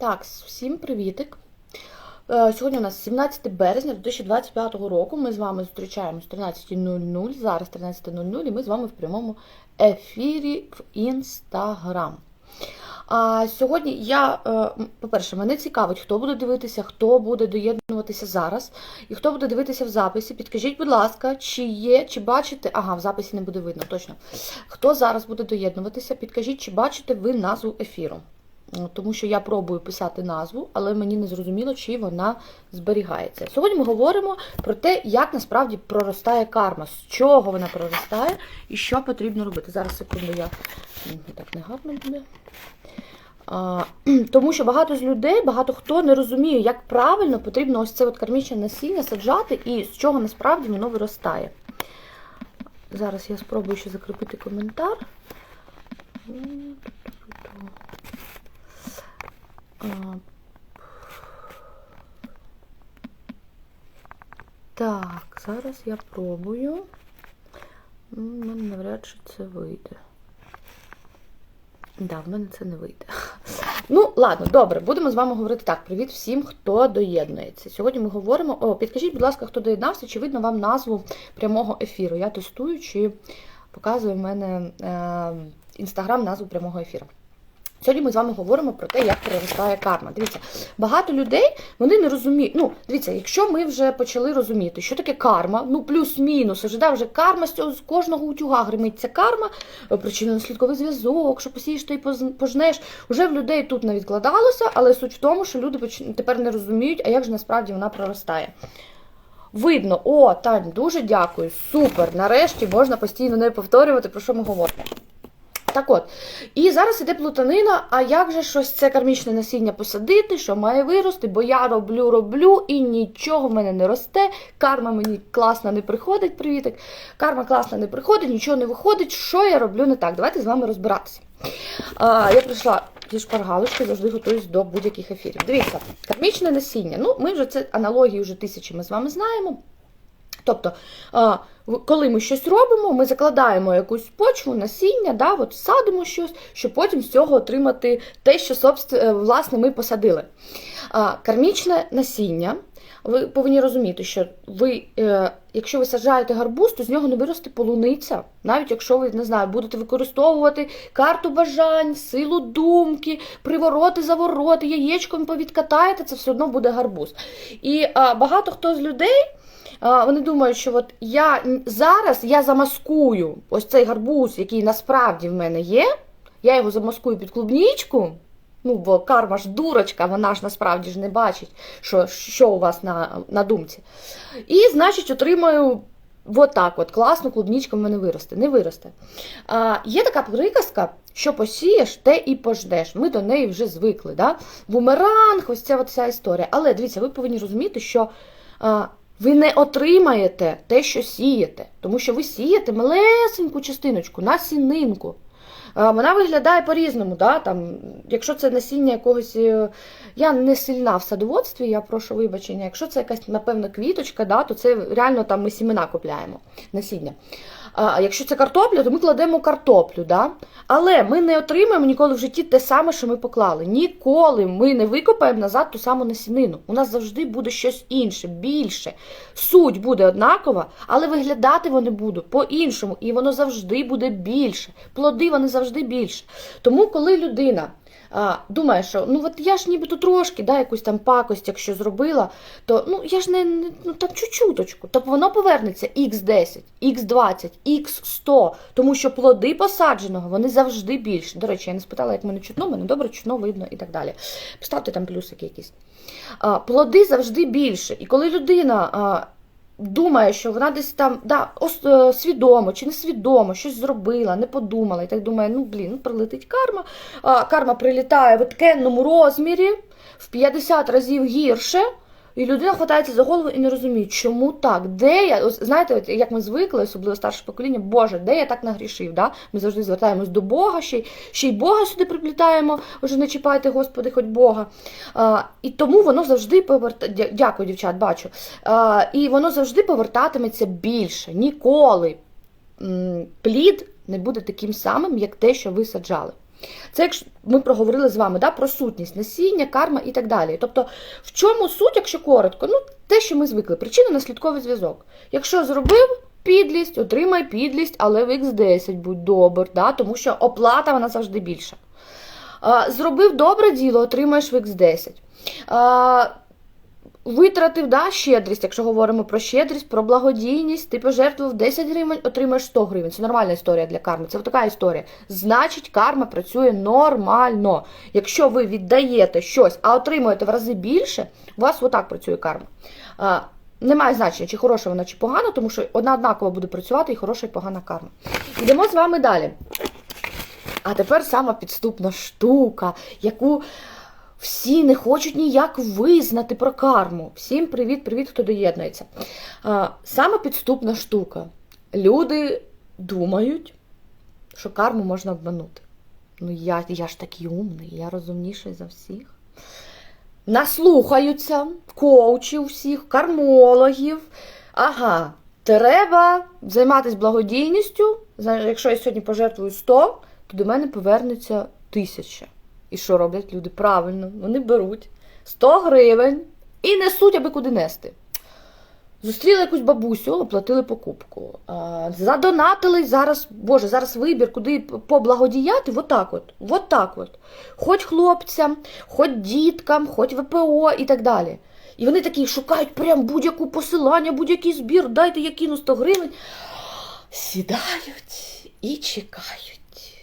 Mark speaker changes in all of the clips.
Speaker 1: Так, всім привітик. Е, Сьогодні у нас 17 березня 2025 року. Ми з вами зустрічаємось о 13.00, зараз 13.00, і ми з вами в прямому ефірі в Інстаграм. А сьогодні я, е, по-перше, мене цікавить, хто буде дивитися, хто буде доєднуватися зараз, і хто буде дивитися в записі. Підкажіть, будь ласка, чи є, чи бачите. Ага, в записі не буде видно, точно. Хто зараз буде доєднуватися, підкажіть, чи бачите ви назву ефіру. Ну, Тому що я пробую писати назву, але мені не зрозуміло, чи вона зберігається. Сьогодні ми говоримо про те, як насправді проростає карма, з чого вона проростає і що потрібно робити. Зараз секунду, я так не гарно буде. А, тому що багато з людей, багато хто не розуміє, як правильно потрібно ось це от кармічне насіння саджати і з чого насправді воно виростає. Зараз я спробую ще закріпити коментар. Так, зараз я пробую. У мене навряд чи це вийде. Да, в мене це не вийде. Ну, ладно, добре, будемо з вами говорити так. Привіт всім, хто доєднується. Сьогодні ми говоримо. О, підкажіть, будь ласка, хто доєднався, чи видно вам назву прямого ефіру. Я тестую, чи показує в мене інстаграм назву прямого ефіру. Сьогодні ми з вами говоримо про те, як проростає карма. Дивіться, багато людей вони не розуміють. Ну, дивіться, якщо ми вже почали розуміти, що таке карма, ну плюс-мінус, вже, да, вже карма з цього з кожного утюга гримить ця карма, причинно-наслідковий зв'язок, що посієш, то й пожнеш. Уже в людей тут не відкладалося, але суть в тому, що люди тепер не розуміють, а як же насправді вона проростає. Видно, о, Тань, дуже дякую, супер. Нарешті можна постійно не повторювати, про що ми говоримо. Так от, і зараз іде плутанина, а як же щось це кармічне насіння посадити, що має вирости, бо я роблю, роблю і нічого в мене не росте. Карма мені класно не приходить, привітик. Карма класно не приходить, нічого не виходить. Що я роблю не так? Давайте з вами розбиратися. А, я прийшла зі шпаргалочки, завжди готуюсь до будь-яких ефірів. Дивіться, кармічне насіння. Ну, ми вже це аналогії вже тисячі ми з вами знаємо. Тобто, коли ми щось робимо, ми закладаємо якусь почву, насіння, да, от садимо щось, щоб потім з цього отримати те, що е, власне ми посадили. Кармічне насіння. Ви повинні розуміти, що ви, е, якщо ви саджаєте гарбуз, то з нього не виросте полуниця, навіть якщо ви не знаю, будете використовувати карту бажань, силу думки, привороти, завороти, яєчком повідкатаєте, це все одно буде гарбуз. І багато хто з людей. Вони думають, що от я зараз я замаскую ось цей гарбуз, який насправді в мене є. Я його замаскую під клубнічку. Ну, бо карма ж дурочка, вона ж насправді ж не бачить, що, що у вас на, на думці. І, значить, отримаю от так от класно, клубнічка в мене виросте. Не виросте. А, є така приказка, що посієш, те і пождеш. Ми до неї вже звикли. Да? Бумеранг, ось ця от вся історія. Але дивіться, ви повинні розуміти, що. А, ви не отримаєте те, що сієте, тому що ви сієте малесеньку частиночку, насінинку. Е, Вона виглядає по-різному. Да? Там, якщо це насіння якогось. е, Я не сильна в садоводстві, я прошу вибачення. Якщо це якась, напевно, квіточка, да, то це реально там ми сімена купляємо насіння. Якщо це картопля, то ми кладемо картоплю. Да? Але ми не отримаємо ніколи в житті те саме, що ми поклали. Ніколи ми не викопаємо назад ту саму насінину. У нас завжди буде щось інше, більше. Суть буде однакова, але виглядати вони будуть по-іншому, і воно завжди буде більше. Плоди вони завжди більше. Тому, коли людина а, думає, що ну от я ж нібито трошки да, якусь там пакость, якщо зробила, то ну я ж не, не ну там чуть-чуточку, то воно повернеться x10, x20, x100, тому що плоди посадженого вони завжди більше. До речі, я не спитала, як мене чутно, мене добре чутно, видно і так далі. Поставте там плюсики якісь. А, плоди завжди більше. І коли людина. А, Думає, що вона десь там да, е, свідомо чи несвідомо щось зробила, не подумала, і так думає, ну блін, ну прилетить карма. А, карма прилітає в ткенному розмірі в 50 разів гірше, і людина хватається за голову і не розуміє, чому так? Де я? Ось, знаєте, от як ми звикли, особливо старше покоління, Боже, де я так нагрішив? Да? Ми завжди звертаємось до Бога, ще й, ще й Бога сюди приплітаємо, вже не чіпайте, Господи, хоч Бога. А, і тому воно завжди поверта... Дя- Дякую, дівчат, бачу. А, і воно завжди повертатиметься більше. Ніколи плід не буде таким самим, як те, що ви саджали. Це якщо ми проговорили з вами да, про сутність, насіння, карма і так далі. Тобто, в чому суть, якщо коротко? Ну, те, що ми звикли, причина наслідковий зв'язок. Якщо зробив підлість, отримай підлість, але в X10 будь добр, да, тому що оплата вона завжди більша. Зробив добре діло, отримаєш в X10. Витратив да, щедрість, якщо говоримо про щедрість, про благодійність, ти пожертвував 10 гривень, отримаєш 100 гривень. Це нормальна історія для карми. Це така історія. Значить, карма працює нормально. Якщо ви віддаєте щось, а отримуєте в рази більше, у вас отак працює карма. Немає значення, чи хороша вона, чи погана, тому що одна однаково буде працювати і хороша, і погана карма. Йдемо з вами далі. А тепер сама підступна штука, яку всі не хочуть ніяк визнати про карму. Всім привіт-привіт, хто доєднується. А, Сама підступна штука. Люди думають, що карму можна обманути. Ну, я, я ж такий умний, я розумніший за всіх. Наслухаються коучів всіх, кармологів. Ага, треба займатися благодійністю. Якщо я сьогодні пожертвую 100, то до мене повернеться 1000. І що роблять люди? Правильно, вони беруть 100 гривень і несуть, аби куди нести. Зустріли якусь бабусю, оплатили покупку. Задонатили зараз, Боже, зараз вибір, куди поблагодіяти, от. от так от. Хоч хлопцям, хоч діткам, хоч ВПО і так далі. І вони такі шукають прям будь-яку посилання, будь-який збір, дайте я кину 100 гривень. Сідають і чекають.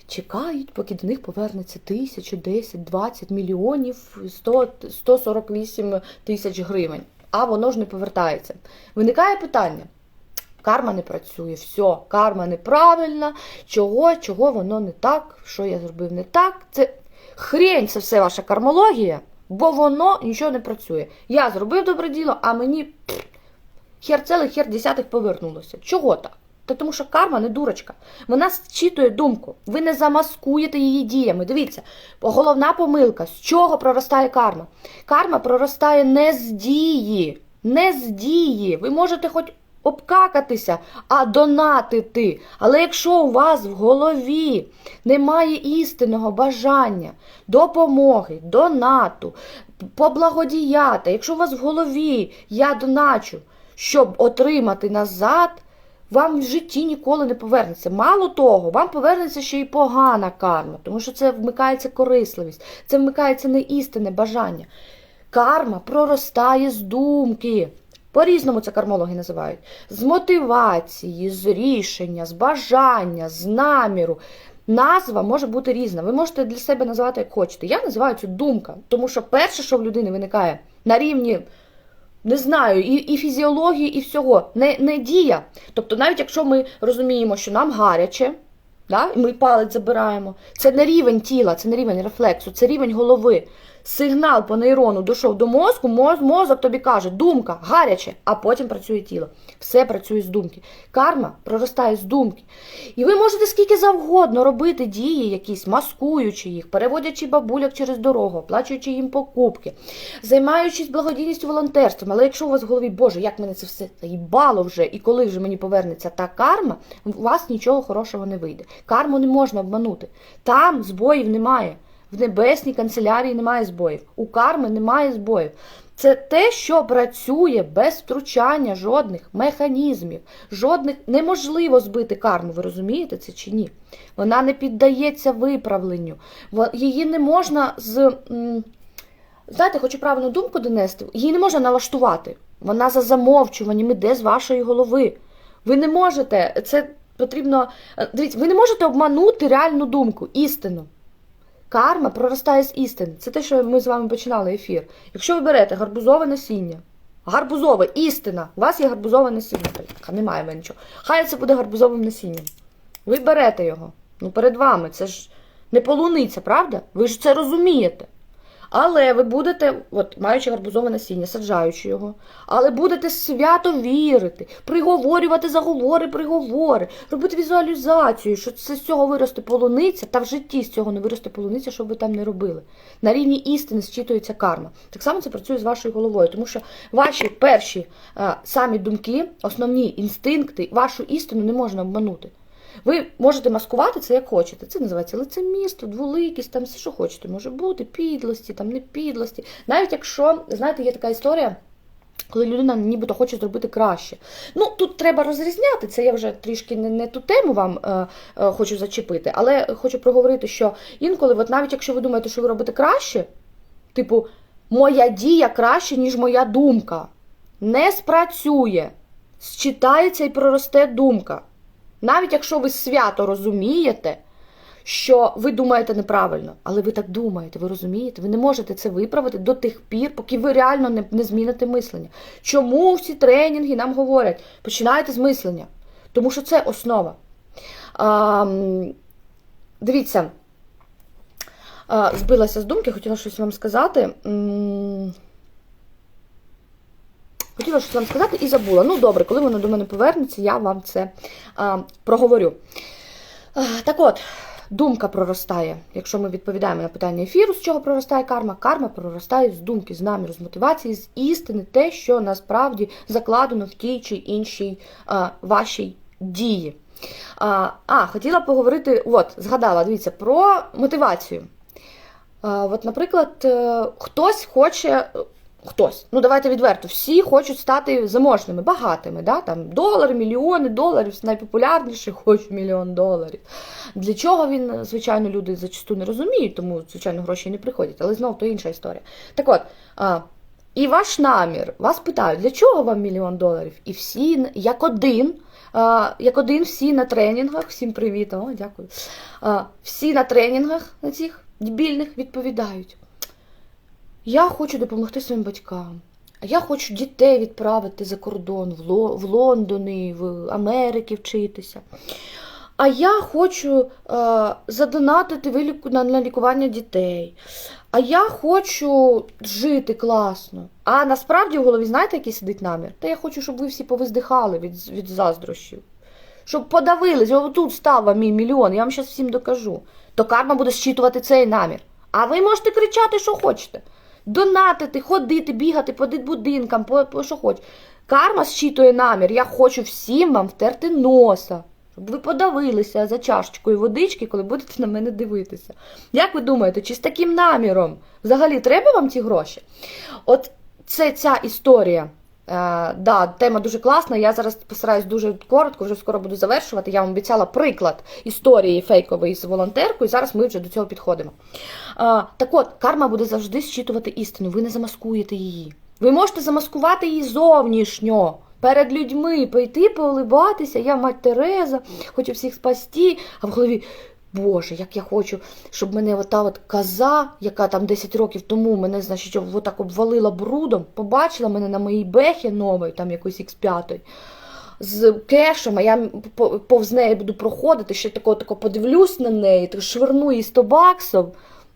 Speaker 1: Чекають, поки до них повернеться тисячу, 10, 20 мільйонів, 100, 148 тисяч гривень. А воно ж не повертається. Виникає питання. Карма не працює, все, карма неправильна, чого, чого воно не так, що я зробив не так. Це хрень, це все ваша кармологія, бо воно нічого не працює. Я зробив добре діло, а мені пф, хер цілих, хер десятих повернулося. Чого так? Та тому що карма не дурочка. Вона зчитує думку. Ви не замаскуєте її діями. Дивіться, головна помилка, з чого проростає карма? Карма проростає не з дії. Не з дії. Ви можете хоч обкакатися, а донатити. Але якщо у вас в голові немає істинного бажання, допомоги, донату, поблагодіяти, якщо у вас в голові я доначу, щоб отримати назад вам в житті ніколи не повернеться. Мало того, вам повернеться ще й погана карма, тому що це вмикається корисливість, це вмикається неістинне бажання. Карма проростає з думки. По-різному це кармологи називають. З мотивації, з рішення, з бажання, з наміру. Назва може бути різна. Ви можете для себе називати як хочете. Я називаю цю думка, тому що перше, що в людини виникає на рівні не знаю, і і фізіології, і всього, не не дія. Тобто, навіть якщо ми розуміємо, що нам гаряче, да, ми палець забираємо, це не рівень тіла, це не рівень рефлексу, це рівень голови. Сигнал по нейрону дійшов до мозку, моз, мозок тобі каже, думка, гаряче, а потім працює тіло. Все працює з думки. Карма проростає з думки. І ви можете скільки завгодно робити дії, якісь, маскуючи їх, переводячи бабуляк через дорогу, оплачуючи їм покупки, займаючись благодійністю волонтерством. Але якщо у вас в голові, Боже, як мене це все заїбало вже, і коли вже мені повернеться та карма, у вас нічого хорошого не вийде. Карму не можна обманути. Там збоїв немає. В небесній канцелярії немає збоїв, у карми немає збоїв. Це те, що працює без втручання жодних механізмів, жодних неможливо збити карму. Ви розумієте це чи ні? Вона не піддається виправленню. Її не можна з. Знаєте, хочу правильну думку донести, її не можна налаштувати. Вона за замовчуванням іде з вашої голови. Ви не можете, це потрібно. Дивіться, ви не можете обманути реальну думку, істину. Карма проростає з істини. Це те, що ми з вами починали ефір. Якщо ви берете гарбузове насіння, гарбузове істина, у вас є гарбузове насіння. Немає в мене нічого. Хай це буде гарбузовим насінням. Ви берете його. Ну, перед вами. Це ж не полуниця, правда? Ви ж це розумієте. Але ви будете, от маючи гарбузове насіння, саджаючи його, але будете свято вірити, приговорювати заговори, приговори, робити візуалізацію, що це з цього виросте полуниця, та в житті з цього не виросте полуниця, що ви там не робили. На рівні істини зчитується карма. Так само це працює з вашою головою, тому що ваші перші а, самі думки, основні інстинкти, вашу істину не можна обманути. Ви можете маскувати це як хочете. Це називається лицемірство, дволикість, там все, що хочете, може бути, підлості, там не підлості. Навіть якщо, знаєте, є така історія. Коли людина нібито хоче зробити краще. Ну, тут треба розрізняти, це я вже трішки не, не ту тему вам е, е, хочу зачепити, але хочу проговорити, що інколи, от навіть якщо ви думаєте, що ви робите краще, типу, моя дія краще, ніж моя думка, не спрацює, считається і проросте думка. Навіть якщо ви свято розумієте, що ви думаєте неправильно, але ви так думаєте, ви розумієте, ви не можете це виправити до тих пір, поки ви реально не, не зміните мислення. Чому всі тренінги нам говорять? Починайте з мислення, тому що це основа. А, дивіться, а, збилася з думки, хотіла щось вам сказати. Хотіла щось вам сказати і забула. Ну, добре, коли воно до мене повернеться, я вам це а, проговорю. А, так от, думка проростає. Якщо ми відповідаємо на питання ефіру, з чого проростає карма, карма проростає з думки, з наміру, з мотивації, з істини, те, що насправді закладено в тій чи іншій а, вашій дії. А, а, хотіла поговорити, от, згадала, дивіться, про мотивацію. От, наприклад, е, хтось хоче. Хтось, ну давайте відверто, всі хочуть стати заможними, багатими. Да? Там Долари, мільйони доларів, найпопулярніший хоче мільйон доларів. Для чого він, звичайно, люди зачасту не розуміють, тому, звичайно, гроші не приходять, але знову то інша історія. Так от, а, і ваш намір, вас питають, для чого вам мільйон доларів? І всі, як один, як один, всі на тренінгах, всім привіт, о, дякую. Всі на тренінгах на цих дебільних відповідають. Я хочу допомогти своїм батькам. Я хочу дітей відправити за кордон в, Ло, в Лондони, в Америки вчитися. А я хочу е, задонатити на, на лікування дітей. А я хочу жити класно. А насправді в голові, знаєте, який сидить намір? Та я хочу, щоб ви всі повиздихали від, від заздрощів. Щоб подавились, отут став вам мій мільйон, я вам зараз всім докажу. То карма буде зчитувати цей намір. А ви можете кричати, що хочете. Донатити, ходити, бігати по будинкам, по, по що хоч. Карма зчитує намір. Я хочу всім вам втерти носа, щоб ви подавилися за чашечкою водички, коли будете на мене дивитися. Як ви думаєте, чи з таким наміром взагалі треба вам ті гроші? От це ця історія. Е, да, тема дуже класна. Я зараз постараюсь дуже коротко, вже скоро буду завершувати. Я вам обіцяла приклад історії фейкової з волонтеркою. Зараз ми вже до цього підходимо. Е, так от, карма буде завжди зчитувати істину. Ви не замаскуєте її. Ви можете замаскувати її зовнішньо. Перед людьми пойти, поулибатися, я мать Тереза, хочу всіх спасти, а в голові. Боже, як я хочу, щоб мене ота от коза, яка там 10 років тому мене, значить, отак обвалила брудом, побачила мене на моїй бехі новій, там якоїсь X5, з кешем, а я повз неї буду проходити, ще тако, тако подивлюсь на неї, так швирну їй 100 баксів.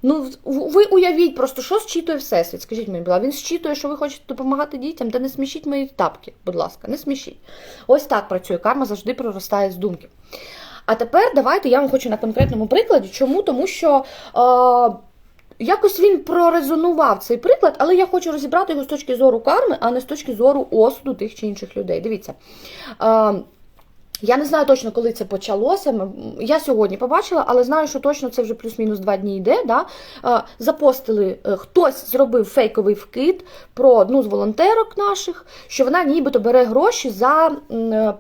Speaker 1: Ну, ви уявіть просто, що зчитує Всесвіт. Скажіть мені, була, він зчитує, що ви хочете допомагати дітям, та не смішіть мої тапки, будь ласка, не смішіть. Ось так працює. Карма завжди проростає з думки. А тепер давайте я вам хочу на конкретному прикладі. Чому? Тому що е, якось він прорезонував цей приклад, але я хочу розібрати його з точки зору карми, а не з точки зору осуду тих чи інших людей. Дивіться. Е, я не знаю точно, коли це почалося. Я сьогодні побачила, але знаю, що точно це вже плюс-мінус два дні йде. Да? Запостили, хтось зробив фейковий вкид про одну з волонтерок наших, що вона нібито бере гроші за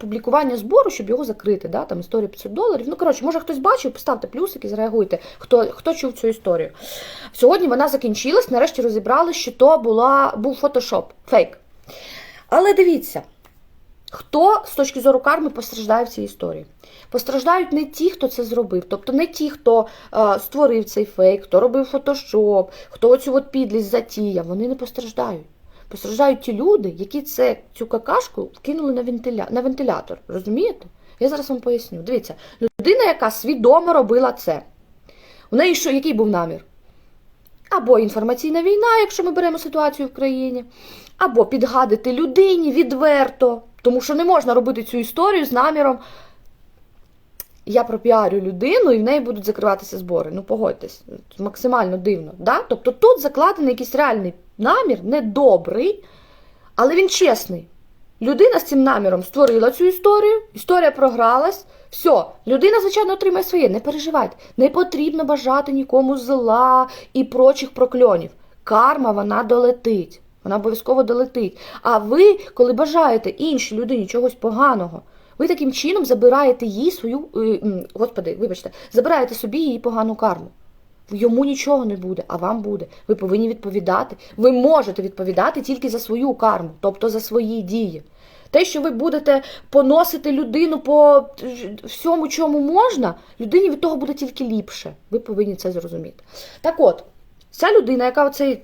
Speaker 1: публікування збору, щоб його закрити. Да? Там історія 500 доларів. Ну, коротше, може хтось бачив, поставте плюсики, зреагуйте, хто хто чув цю історію. Сьогодні вона закінчилась, нарешті розібрали, що то була, був фотошоп, фейк. Але дивіться. Хто з точки зору карми постраждає в цій історії? Постраждають не ті, хто це зробив, тобто не ті, хто е, створив цей фейк, хто робив фотошоп, хто оцю от підлість затіяв, вони не постраждають. Постраждають ті люди, які це, цю какашку вкинули на, вентиля, на вентилятор. Розумієте? Я зараз вам поясню. Дивіться, людина, яка свідомо робила це. У неї що, який був намір? Або інформаційна війна, якщо ми беремо ситуацію в країні, або підгадити людині відверто. Тому що не можна робити цю історію з наміром. Я пропіарю людину і в неї будуть закриватися збори. Ну, погодьтесь, максимально дивно. Да? Тобто тут закладений якийсь реальний намір, недобрий, але він чесний. Людина з цим наміром створила цю історію, історія програлась. Все, людина, звичайно, отримає своє. Не переживайте. Не потрібно бажати нікому зла і прочих прокльонів. Карма вона долетить. Вона обов'язково долетить. А ви, коли бажаєте іншій людині чогось поганого, ви таким чином забираєте їй свою, е, господи, вибачте, забираєте собі її погану карму. Йому нічого не буде, а вам буде. Ви повинні відповідати. Ви можете відповідати тільки за свою карму, тобто за свої дії. Те, що ви будете поносити людину по всьому, чому можна, людині від того буде тільки ліпше. Ви повинні це зрозуміти. Так от, ця людина, яка оцей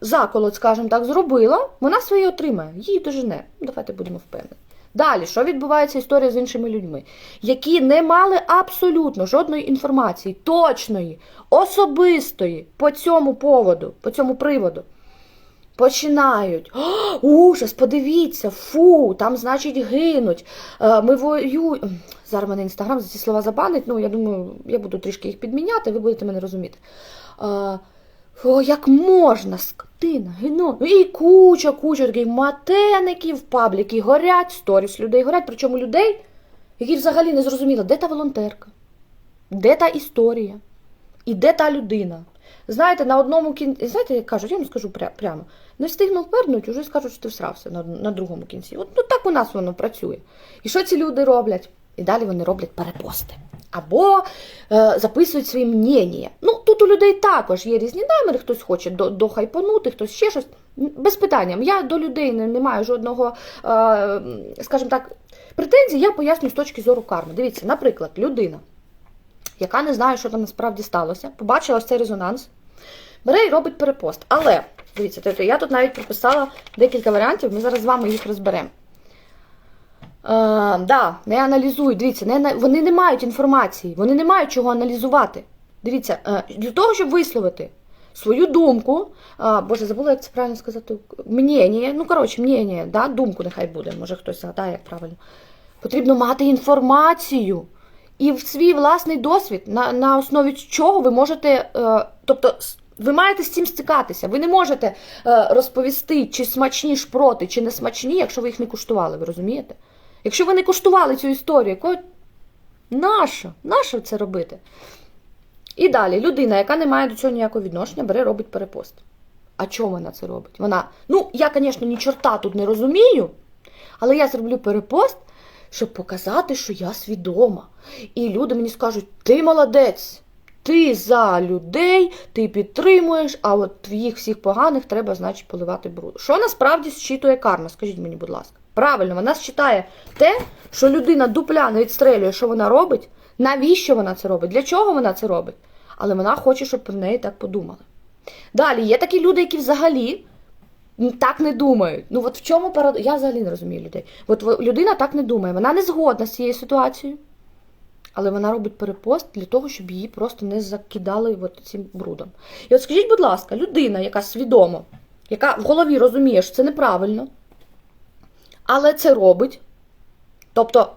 Speaker 1: заколот, скажімо так, зробила, вона своє отримає, її дожене. Давайте будемо впевнені. Далі, що відбувається історія з іншими людьми, які не мали абсолютно жодної інформації, точної, особистої по цьому поводу, по цьому приводу. Починають. О, ужас, подивіться, фу, там, значить, гинуть. Е, Ми воюємо. Зараз мене інстаграм за ці слова забанить. Ну, я думаю, я буду трішки їх підміняти, ви будете мене розуміти. О, як можна, скотина, гино. І куча, куча таких матеників, пабліки горять, сторіс людей горять, причому людей, які взагалі не зрозуміли, де та волонтерка, де та історія, і де та людина. Знаєте, на одному кінці, знаєте, як кажуть, я вам скажу прямо, не встигнув пернуть, уже скажуть, що ти всрався на, на другому кінці. От ну, так у нас воно працює. І що ці люди роблять? І далі вони роблять перепости. Або е, записують свої мнення. Ну, людей також є різні наміри, хтось хоче до, дохайпанути, хтось ще щось. Без питання. Я до людей не, не маю жодного, е, скажімо так, претензій, я пояснюю з точки зору карми. Дивіться, наприклад, людина, яка не знає, що там насправді сталося, побачила цей резонанс, бере і робить перепост. Але, дивіться, тобто я тут навіть прописала декілька варіантів, ми зараз з вами їх розберемо. Е, да, не аналізують. Дивіться, не, вони не мають інформації, вони не мають чого аналізувати. Дивіться, е, для того, щоб висловити свою думку, Боже, забула, як це правильно сказати, мнення, ну, коротше, мнення, да, думку нехай буде, може хтось згадає, як правильно. Потрібно мати інформацію і в свій власний досвід, на, на основі чого ви можете, е, тобто, ви маєте з цим стикатися. Ви не можете е, розповісти, чи смачні шпроти, чи не смачні, якщо ви їх не куштували, ви розумієте? Якщо ви не куштували цю історію, якою нащо? Нащо це робити? І далі людина, яка не має до цього ніякого відношення, бере, робить перепост. А чому вона це робить? Вона, ну, я, звісно, ні чорта тут не розумію, але я зроблю перепост, щоб показати, що я свідома. І люди мені скажуть: ти молодець, ти за людей, ти підтримуєш, а от твоїх всіх поганих треба, значить, поливати бруд. Що насправді зчитує карма? Скажіть мені, будь ласка. Правильно, вона считає те, що людина дупля не відстрелює, що вона робить, навіщо вона це робить, для чого вона це робить. Але вона хоче, щоб про неї так подумали. Далі є такі люди, які взагалі так не думають. Ну от в чому парадокс? Я взагалі не розумію людей. От людина так не думає, вона не згодна з цією ситуацією, але вона робить перепост для того, щоб її просто не закидали от цим брудом. І от скажіть, будь ласка, людина, яка свідомо, яка в голові розуміє, що це неправильно, але це робить, тобто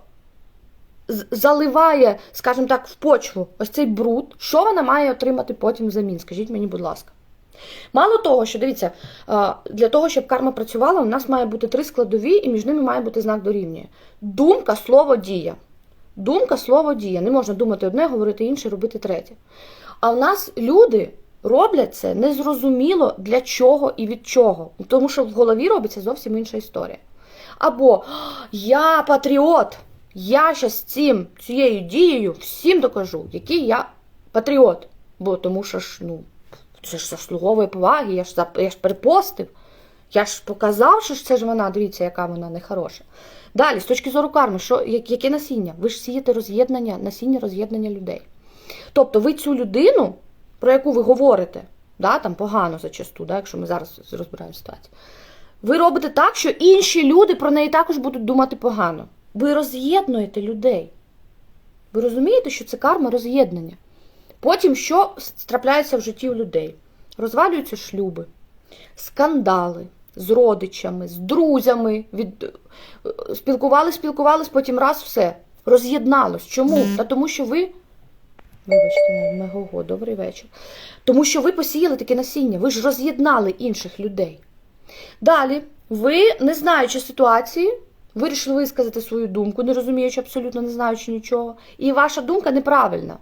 Speaker 1: заливає, скажімо так, в почву ось цей бруд, що вона має отримати потім взамін? Скажіть мені, будь ласка. Мало того, що дивіться, для того, щоб карма працювала, у нас має бути три складові, і між ними має бути знак дорівнює. Думка, слово, дія. Думка, слово, дія. Не можна думати одне, говорити інше, робити третє. А в нас люди роблять це незрозуміло для чого і від чого. Тому що в голові робиться зовсім інша історія. Або я патріот, я щас цим, цією дією всім докажу, який я патріот. Бо тому що ж, ну, це ж заслуговує поваги, я ж, я ж перепостив. Я ж показав, що ж це ж вона, дивіться, яка вона нехороша. Далі, з точки зору карми, що, яке насіння? Ви ж сієте роз'єднання, насіння роз'єднання людей. Тобто ви цю людину, про яку ви говорите, да, там погано зачасту, да, якщо ми зараз розбираємо ситуацію, ви робите так, що інші люди про неї також будуть думати погано. Ви роз'єднуєте людей. Ви розумієте, що це карма роз'єднання. Потім що трапляється в житті у людей? Розвалюються шлюби, скандали з родичами, з друзями. Від... е, Спілкувались, спілкувались, потім раз все. Роз'єдналось. Чому? Та тому що ви. Вибачте, мегого, добрий вечір. Тому що ви посіяли таке насіння, ви ж роз'єднали інших людей. Далі, ви, не знаючи ситуації, вирішили висказати свою думку, не розуміючи абсолютно не знаючи нічого. І ваша думка неправильна,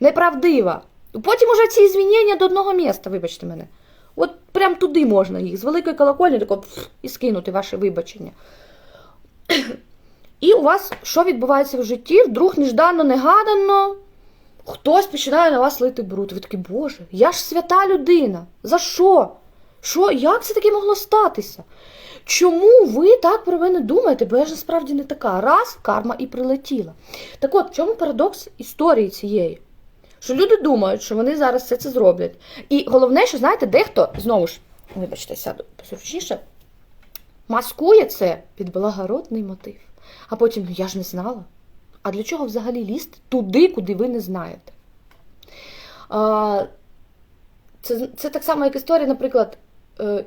Speaker 1: неправдива. Потім уже ці звінення до одного міста, вибачте мене. От прям туди можна їх з великої колокольні тако, і скинути ваше вибачення. І у вас що відбувається в житті? Вдруг нежданно, негадано, хтось починає на вас лити бруд. Ви такі, Боже, я ж свята людина. За що? Що? Як це таке могло статися? Чому ви так про мене думаєте? Бо я ж насправді не така. Раз, карма і прилетіла. Так от, в чому парадокс історії цієї? Що люди думають, що вони зараз все це зроблять. І головне, що знаєте, дехто, знову ж, вибачте, сяду позручніше, маскує це під благородний мотив. А потім, ну я ж не знала. А для чого взагалі лізти туди, куди ви не знаєте? Це, це так само, як історія, наприклад, е,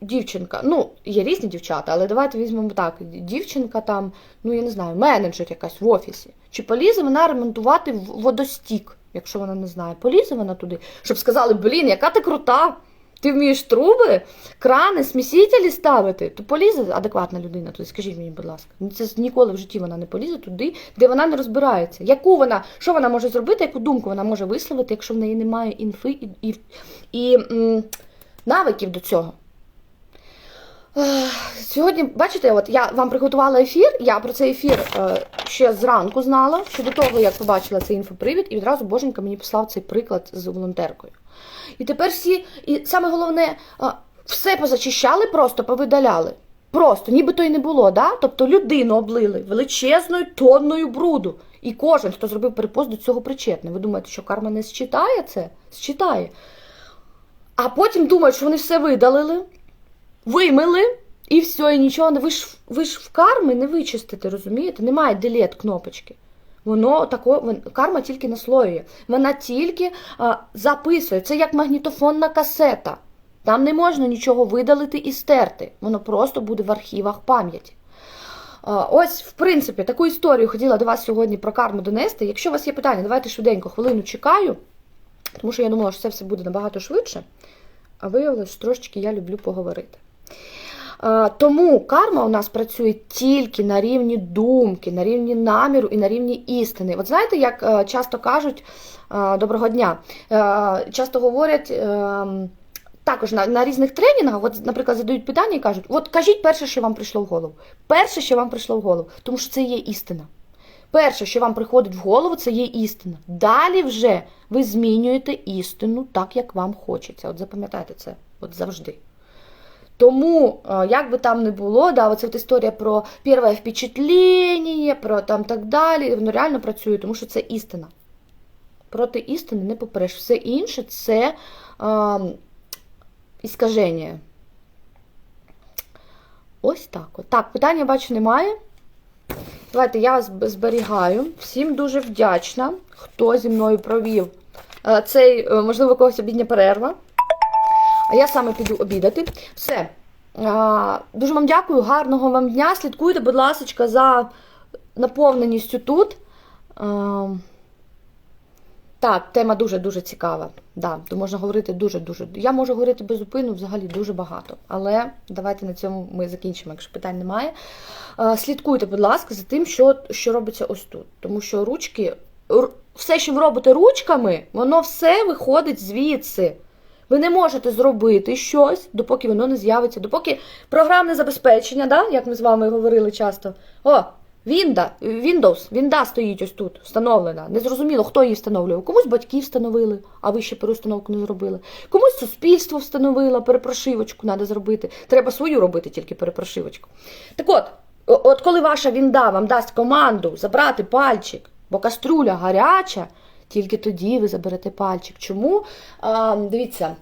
Speaker 1: дівчинка. Ну, є різні дівчата, але давайте візьмемо так: дівчинка там, ну я не знаю, менеджер якась в офісі. Чи полізе вона ремонтувати водостік, якщо вона не знає, полізе вона туди, щоб сказали, блін, яка ти крута! Ти вмієш труби, крани, смісителі ставити, то полізе адекватна людина туди. Скажіть мені, будь ласка. Ну, Це ніколи в житті вона не полізе туди, де вона не розбирається. Яку вона, що вона може зробити, яку думку вона може висловити, якщо в неї немає інфи і, і, і м, навиків до цього. Сьогодні, бачите, от я вам приготувала ефір. Я про цей ефір е, ще зранку знала, ще до того, як побачила цей інфопривід, і відразу Боженька мені послав цей приклад з волонтеркою. І тепер всі, і саме головне, а, все позачищали, просто повидаляли. Просто, ніби то й не було, да? Тобто людину облили величезною тонною бруду. І кожен, хто зробив перепост, до цього причетний. Ви думаєте, що карма не считає це? Считає. А потім думають, що вони все видалили, вимили, і все, і нічого не. Ви ж, ви ж в карми не вичистите, розумієте? Немає делет кнопочки. Воно тако, карма тільки наслоює. Вона тільки а, записує. Це як магнітофонна касета. Там не можна нічого видалити і стерти. Воно просто буде в архівах пам'яті. Ось, в принципі, таку історію хотіла до вас сьогодні про карму донести. Якщо у вас є питання, давайте швиденько хвилину чекаю, тому що я думала, що це все буде набагато швидше. А виявилось, що трошечки я люблю поговорити. Е, Тому карма у нас працює тільки на рівні думки, на рівні наміру і на рівні істини. От знаєте, як е, часто кажуть е, доброго дня, часто говорять. Також на, на різних тренінгах, от, наприклад, задають питання і кажуть: от кажіть перше, що вам прийшло в голову. Перше, що вам прийшло в голову, тому що це є істина. Перше, що вам приходить в голову, це є істина. Далі вже ви змінюєте істину так, як вам хочеться. От запам'ятайте це от завжди. Тому, е, як би там не було, да, оце от історія про перше впечатлення, про там так далі, воно реально працює, тому що це істина. Проти істини не попереш. Все інше це е, іскаження. Ось так. От. Так, питання, бачу, немає. Давайте я вас зберігаю. Всім дуже вдячна, хто зі мною провів е, цей, е, можливо, когось обідня перерва. А я саме піду обідати. Все. А, Дуже вам дякую, гарного вам дня. Слідкуйте, будь ласка, за наповненістю тут. А, Так, тема дуже-дуже цікава. Да, то можна говорити дуже-дуже. Я можу говорити без зупину взагалі дуже багато. Але давайте на цьому ми закінчимо, якщо питань немає. А, Слідкуйте, будь ласка, за тим, що, що робиться ось тут. Тому що ручки, ру- все, що ви робите ручками, воно все виходить звідси. Ви не можете зробити щось, допоки воно не з'явиться, допоки програмне забезпечення, да, як ми з вами говорили часто. О, Вінда, Windows, Вінда стоїть ось тут, встановлена. Незрозуміло, хто її встановлював. Комусь батьки встановили, а ви ще переустановку не зробили. Комусь суспільство встановило, перепрошивочку треба зробити. Треба свою робити, тільки перепрошивочку. Так от, от коли ваша вінда вам дасть команду забрати пальчик, бо каструля гаряча, тільки тоді ви заберете пальчик. Чому? А, дивіться.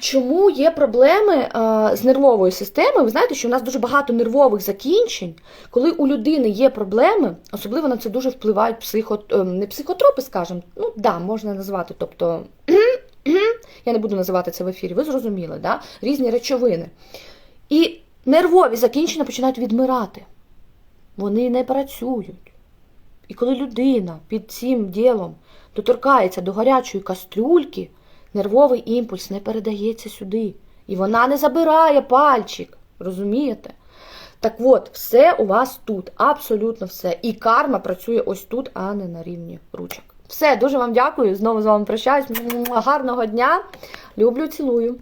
Speaker 1: Чому є проблеми а, з нервовою системою? Ви знаєте, що у нас дуже багато нервових закінчень. Коли у людини є проблеми, особливо на це дуже впливають психо, ем, не психотропи, скажімо, ну да, можна назвати, тобто я не буду називати це в ефірі, ви зрозуміли, да? різні речовини. І нервові закінчення починають відмирати. Вони не працюють. І коли людина під цим ділом доторкається до гарячої кастрюльки, нервовий імпульс не передається сюди. І вона не забирає пальчик. Розумієте? Так от, все у вас тут, абсолютно все. І карма працює ось тут, а не на рівні ручок. Все, дуже вам дякую. Знову з вами прощаюсь. Гарного дня. Люблю, цілую.